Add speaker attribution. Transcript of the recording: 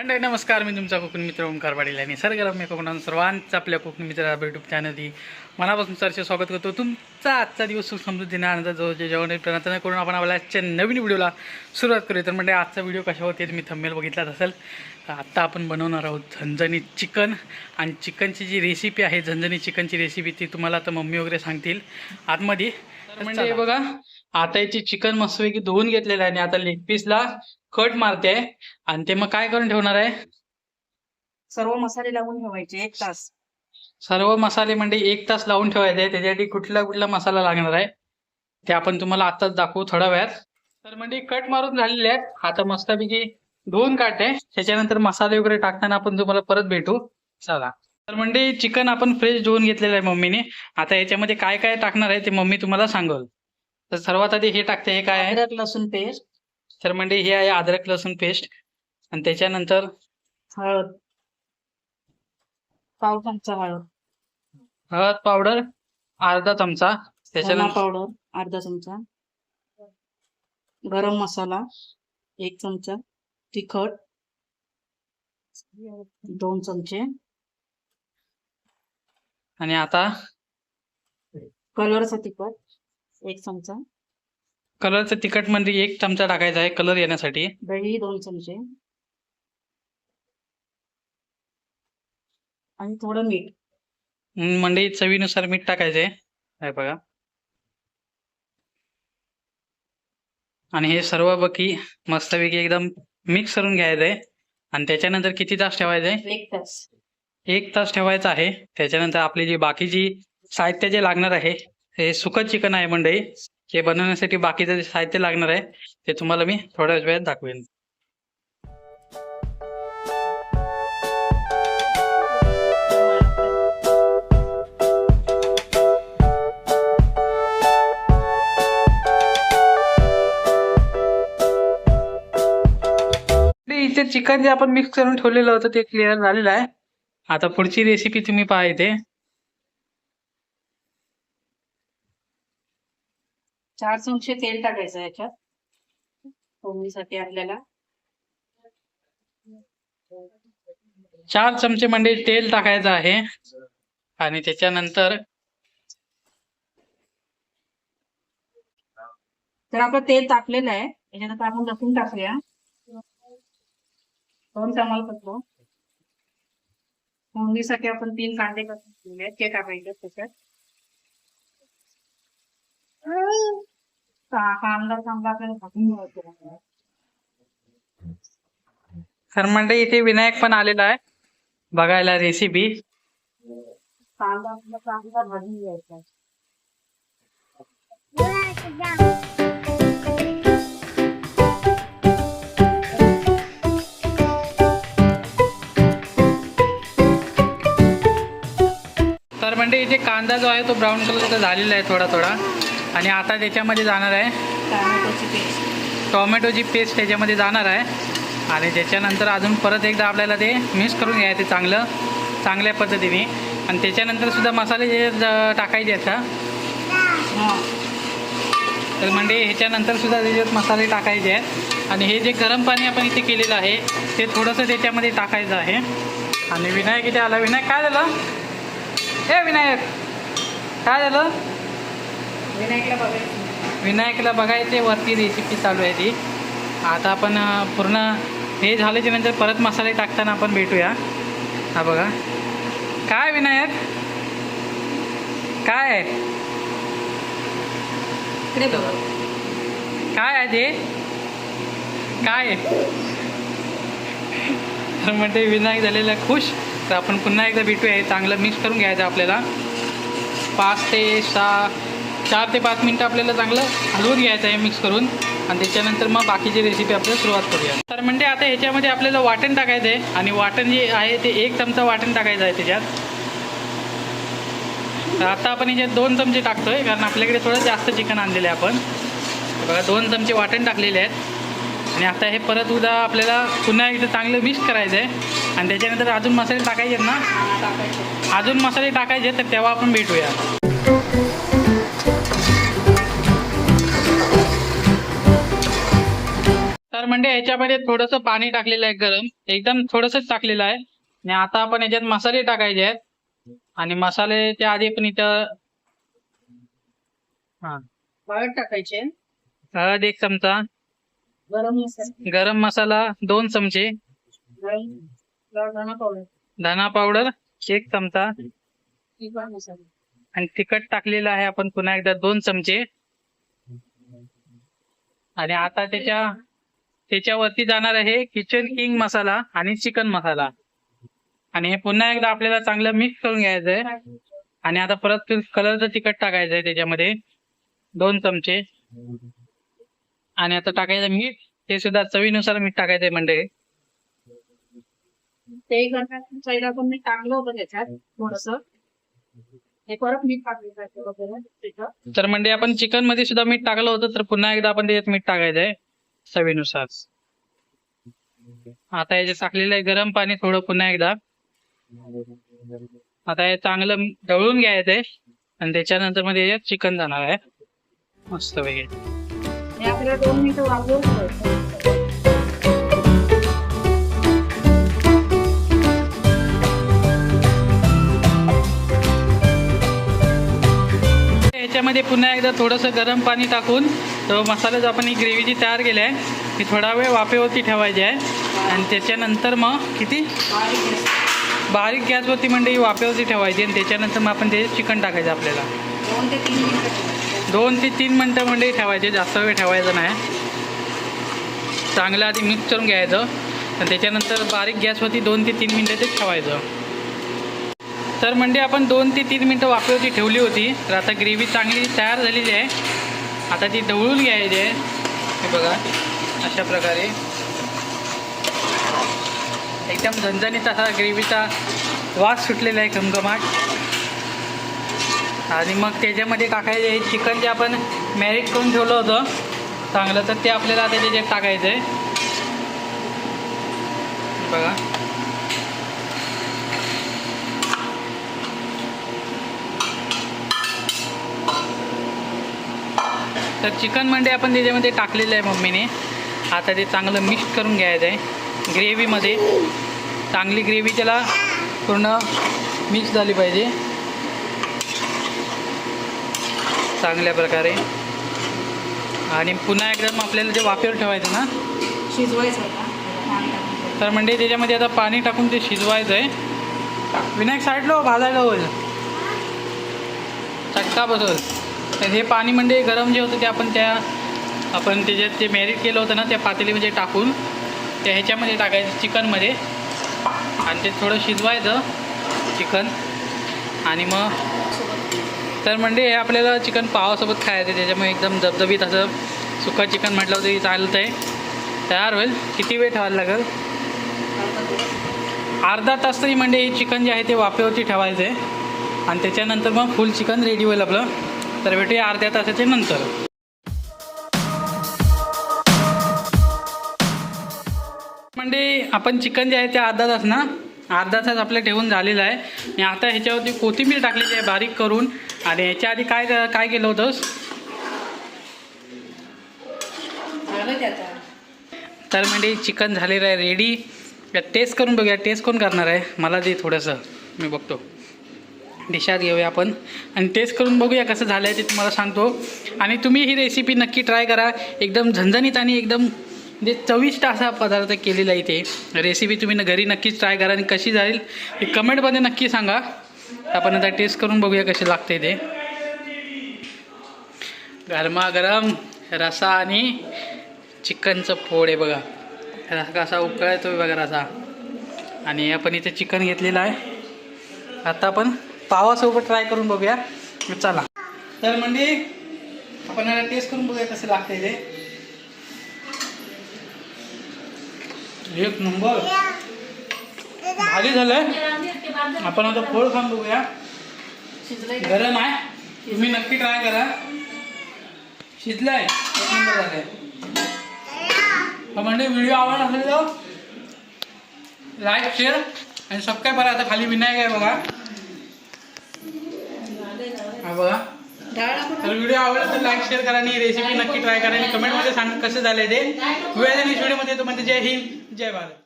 Speaker 1: मंडळी नमस्कार मी तुमचा कोकणी मित्र ओंकार पाटील आणि सरगरम्य कोकणात सर्वांचं आपल्या कोकणी मित्र युट्यूब चॅनलही मनापासून सरचे स्वागत करतो. तुमचा आजचा दिवस सुख समृद्धीने आनंद जो जे जेवण प्रयत्न करून आपण आपल्या आजच्या नवीन व्हिडिओला सुरुवात करूया. तर म्हणजे आजचा व्हिडिओ कशावरती मी थंबेल बघितलाच असेल तर आत्ता आपण बनवणार आहोत झणझणीत चिकन. आणि चिकनची जी रेसिपी आहे झणझणीत चिकनची रेसिपी ती तुम्हाला आता मम्मी वगैरे सांगतील आतमध्ये. तर म्हणजे हे बघा आता याची चिकन मस्तपैकी धुवून घेतलेलं आहे. आणि आता लेग पीसला कट मारते. आणि ते मग काय करून ठेवणार आहे?
Speaker 2: सर्व मसाले लावून ठेवायचे एक तास.
Speaker 1: सर्व मसाले म्हणजे एक तास लावून ठेवायचे. त्याच्यासाठी कुठला कुठला मसाला लागणार आहे? ते आपण तुम्हाला आताच दाखवू थोड्या वेळात तर म्हणजे कट मारून झालेले आहेत. आता मस्तपैकी धुवून काढते. त्याच्यानंतर मसाले वगैरे टाकताना आपण तुम्हाला परत भेटू. चला. तर म्हणजे चिकन आपण फ्रेश धुवून घेतलेलं आहे मम्मीने. आता याच्यामध्ये काय काय टाकणार आहे ते मम्मी तुम्हाला सांगल. तर सर्वात आधी हे टाकते हे काय आहे?
Speaker 2: अद्रक लसूण पेस्ट.
Speaker 1: तर म्हणजे हे आहे अद्रक लसूण पेस्ट. आणि त्याच्यानंतर
Speaker 2: हळद. पाव चमचा हळद.
Speaker 1: हळद पावडर अर्धा चमचा.
Speaker 2: धना
Speaker 1: त्याच्यानंतर
Speaker 2: पावडर अर्धा चमचा. गरम मसाला एक चमचा. तिखट दोन चमचे.
Speaker 1: आणि आता
Speaker 2: कलरचा तिखट. एक चमचा.
Speaker 1: कलरचं तिखटमध्ये एक चमचा टाकायचा आहे कलर येण्यासाठी.
Speaker 2: दही दोन चमचे. आणि थोडं मीठ.
Speaker 1: म्हणजे चवीनुसार मीठ टाकायचंय आहे. बघा. आणि हे सर्व बकी मस्तपैकी एकदम मिक्स करून घ्यायचंय आणि त्याच्यानंतर किती तास ठेवायचंय
Speaker 2: एक तास.
Speaker 1: एक तास ठेवायचं आहे. त्याच्यानंतर आपली जी बाकीची साहित्य जे लागणार आहे हे सुकं चिकन आहे मंडई. हे बनवण्यासाठी बाकीचं जे साहित्य लागणार आहे ते तुम्हाला मी थोड्या वेळात दाखवेन. इथे चिकन जे आपण मिक्स करून ठेवलेलं होतं ते क्लिअर झालेलं आहे. आता पुढची रेसिपी तुम्ही पाहा इथे.
Speaker 2: चार चमचे तेल टाकायचं याच्यात. फोडणीसाठी आपल्याला.
Speaker 1: चार चमचे म्हणजे तेल टाकायचं आहे. आणि त्याच्यानंतर
Speaker 2: तर आपलं तेल तापलेलं आहे. त्याच्यानंतर आपण लसूण टाकूया. दोन तमालपत्र फोडणीसाठी आपण तीन कांदे करून ते टाकायचे त्याच्यात. कांदा चांगला आपल्याला भाजून घ्यायचा
Speaker 1: तर म्हणजे इथे विनायक पण आलेला आहे. बघायला रेसिपी
Speaker 2: कांदा आपला चांगला भाजून घ्यायचा
Speaker 1: तर म्हणजे इथे कांदा जो आहे तो ब्राऊन कलरचा झालेला आहे थोडा थोडा आणि आता त्याच्यामध्ये जाणार आहे.
Speaker 2: टोमॅटोची पेस्ट
Speaker 1: टोमॅटोची पेस्ट त्याच्यामध्ये जाणार आहे. आणि त्याच्यानंतर अजून परत एकदा आपल्याला ते मिक्स करून घ्यायचे चांगलं चांगल्या पद्धतीने. आणि त्याच्यानंतर सुद्धा मसाले जे टाकायचे आहेत
Speaker 2: हा.
Speaker 1: तर म्हणजे ह्याच्यानंतर सुद्धा त्याच्यात मसाले टाकायचे आहेत. आणि हे जे गरम पाणी आपण इथे केलेलं आहे ते थोडंसं त्याच्यामध्ये टाकायचं आहे. आणि विनायक इथे आला. विनायक काय झालं? ए विनायक! काय झालं?
Speaker 2: विनायकला बघायचं.
Speaker 1: विनायकला बघायचे वरती रेसिपी चालू आहे ती. आता आपण पूर्ण हे झाल्याच्यानंतर परत मसाले टाकताना आपण भेटूया. हा बघा. काय विनायक? काय आहे?
Speaker 2: इकडे बघा.
Speaker 1: काय आहे ते? काय आहे? तर म्हणते विनायक झालेला खुश. तर आपण पुन्हा एकदा भेटूया. चांगलं मिक्स करून घ्यायचं आपल्याला. पाच ते सहा चार ते पाच मिनटं आपल्याला चांगलं हलवून घ्यायचं आहे मिक्स करून. आणि त्याच्यानंतर मग बाकीची रेसिपी आपल्याला सुरुवात करूया. तर म्हणजे आता ह्याच्यामध्ये आपल्याला वाटण टाकायचं आहे आणि वाटण जे आहे ते एक चमचा वाटण टाकायचं आहे त्याच्यात. तर आता आपण याच्यात दोन चमचे टाकतोय कारण आपल्याकडे थोडं जास्त चिकन आणलेलं आहे आपण. बघा दोन चमचे वाटण टाकलेले आहेत. आणि आता हे परत उद्या आपल्याला पुन्हा एकदा चांगलं मिक्स करायचं आहे आणि त्याच्यानंतर अजून मसाले टाकायचे आहेत ना? अजून मसाले टाकायचे तर तेव्हा आपण भेटूया. म्हणजे ह्याच्यामध्ये थोडस पाणी टाकलेलं आहे गरम. एकदम थोडंसंच टाकलेलं आहे. आणि आता आपण याच्यात मसाले टाकायचे आहेत. आणि मसाले त्या आधी पण इथं हा.
Speaker 2: हळद टाकायचे.
Speaker 1: हळद एक चमचा.
Speaker 2: गरम मसाला.
Speaker 1: गरम मसाला दोन चमचे.
Speaker 2: धना पावडर.
Speaker 1: धना पावडर एक चमचा. आणि तिखट टाकलेलं आहे आपण पुन्हा एकदा दोन चमचे. आणि आता त्याच्या त्याच्यावरती जाणार आहे किचन किंग मसाला आणि चिकन मसाला आणि हे पुन्हा एकदा आपल्याला चांगलं मिक्स करून घ्यायचं आहे आणि आता परत कलरचं तिखट टाकायचं आहे त्याच्यामध्ये. दोन चमचे. आणि आता टाकायचं मीठ. ते सुद्धा चवीनुसार मीठ टाकायचं आहे म्हणजे
Speaker 2: ते करण्यात पहिला पण मी टाकलं होतं त्याच्यात थोडस. परत मीठ टाकलं वगैरे त्याच्यात
Speaker 1: तर म्हणजे आपण चिकनमध्ये सुद्धा मीठ टाकलं होतं तर पुन्हा एकदा आपण त्याच्यात मीठ टाकायचं आहे. चवीनुसार आता याच्यात टाकलेलं आहे गरम पाणी थोडं पुन्हा एकदा. आता हे चांगलं ढवळून घ्यायचंय आणि त्याच्यानंतरमध्ये याच्यात चिकन जाणार आहे. मस्त पैकी.
Speaker 2: आपल्याला दोन मिनिटं वापरून ठेवायचं.
Speaker 1: याच्यामध्ये पुन्हा एकदा थोडंसं गरम पाणी टाकून तो मसाला जो आपण ही ग्रेव्ही जी तयार केली आहे. ती थोडा वेळ वाफेवरती ठेवायची आहे. आणि त्याच्यानंतर मग किती?
Speaker 2: बारीक गॅस.
Speaker 1: बारीक गॅसवरती म्हणजे ही वाफेवरती ठेवायची आणि त्याच्यानंतर मग आपण ते चिकन टाकायचं आपल्याला.
Speaker 2: दोन ते तीन.
Speaker 1: दोन ते तीन मिनटं म्हणजे ठेवायचे जास्त वेळ ठेवायचं नाही. चांगलं आधी मिक्स करून घ्यायचं. आणि त्याच्यानंतर बारीक गॅसवरती दोन ते तीन मिनटं ते ठेवायचं. तर म्हणजे आपण दोन ते तीन मिनटं वाफेवरती ठेवली होती. तर आता ग्रेव्ही चांगली तयार झालेली आहे. आता ती दवळून घ्यायची आहे. हे बघा अशा प्रकारे. एकदम झणझणीत असा ग्रेव्हीचा वास सुटलेला आहे घमघमाट. आणि मग त्याच्यामध्ये टाकायचं हे चिकन जे आपण मॅरिट करून ठेवलं होतं चांगलं तर ते आपल्याला आता त्याच्यात टाकायचं आहे बघा. तर चिकन म्हणजे आपण त्याच्यामध्ये टाकलेलं आहे मम्मीने. आता ते चांगलं मिक्स करून घ्यायचं आहे. ग्रेव्हीमध्ये चांगली ग्रेव्ही त्याला पूर्ण मिक्स झाली पाहिजे. चांगल्या प्रकारे. आणि पुन्हा एकदम आपल्याला ते वाफेवर ठेवायचं ना
Speaker 2: शिजवायचं.
Speaker 1: तर म्हणजे त्याच्यामध्ये आता पाणी टाकून ते शिजवायचं आहे. विनायक साईडलो भाजायला होईल. चटका बसवल हे पाणी म्हणजे गरम जे होतं ते आपण त्या आपण त्याच्यात ते मॅरिट केलं होतं ना त्या पातेलीमध्ये टाकून त्या ह्याच्यामध्ये टाकायचं चिकनमध्ये. आणि ते थोडं शिजवायचं चिकन. आणि मग तर म्हणजे हे आपल्याला चिकन पावासोबत खायचं आहे. त्याच्यामुळे एकदम धबधबीत असं सुका चिकन म्हटलं तरी चालतं आहे तयार होईल? किती वेळ ठेवायला लागेल? अर्धा तास तरी म्हणजे हे चिकन जे आहे ते वाफेवरती ठेवायचं आहे आणि त्याच्यानंतर मग फुल चिकन रेडी होईल आपलं. तर भेटूया अर्ध्या तासाच्या नंतर. म्हणजे आपण चिकन जे आहे ते अर्धा तास ना अर्धा तास आपलं ठेवून झालेलं आहे. आणि आता ह्याच्यावरती कोथिंबीर टाकलेली आहे बारीक करून. आणि ह्याच्या आधी काय काय केलं होतंस? तर म्हणजे चिकन झालेलं आहे रेडी टेस्ट करून बघूया टेस्ट कोण करणार आहे? मला दे थोडंसं. मी बघतो. डिशात घेऊया आपण. आणि टेस्ट करून बघूया कसं झालं आहे ते तुम्हाला सांगतो. आणि तुम्ही ही रेसिपी नक्की ट्राय करा. एकदम झणझणीत आणि एकदम म्हणजे चविष्ट असा पदार्थ केलेला आहे इथे. रेसिपी तुम्ही न- घरी नक्कीच ट्राय करा आणि कशी जाईल हे कमेंटमध्ये नक्की सांगा. आपण आता टेस्ट करून बघूया कसे लागते ते. गरमागरम रसा आणि चिकनचं फोड आहे बघा. रसा कसा उकळतो बघा रसा. आणि आपण इथे चिकन घेतलेलं आहे. आता आपण पावासोबत ट्राय करून बघूया. चला. तर म्हणजे आपण याला टेस्ट करून बघूया कसं लागतंय ते. एक नंबर भारी झालंय. आपण आता फोड खाऊन बघूया. गरम आहे. तुम्ही नक्की ट्राय करा. शिजलाय. एक नंबर झालाय. म्हणजे व्हिडिओ आवडला असेल तर लाईक शेअर आणि सबस्क्राईब करा. आता खाली विनायक आहे बघा. बघा. तर व्हिडिओ आवडला तर लाईक शेअर करा आणि रेसिपी नक्की ट्राय करा आणि कमेंटमध्ये सांगा कसं झालं ते. वेळ आणि व्हिडिओमध्ये तो म्हणजे जय हिंद जय भारत.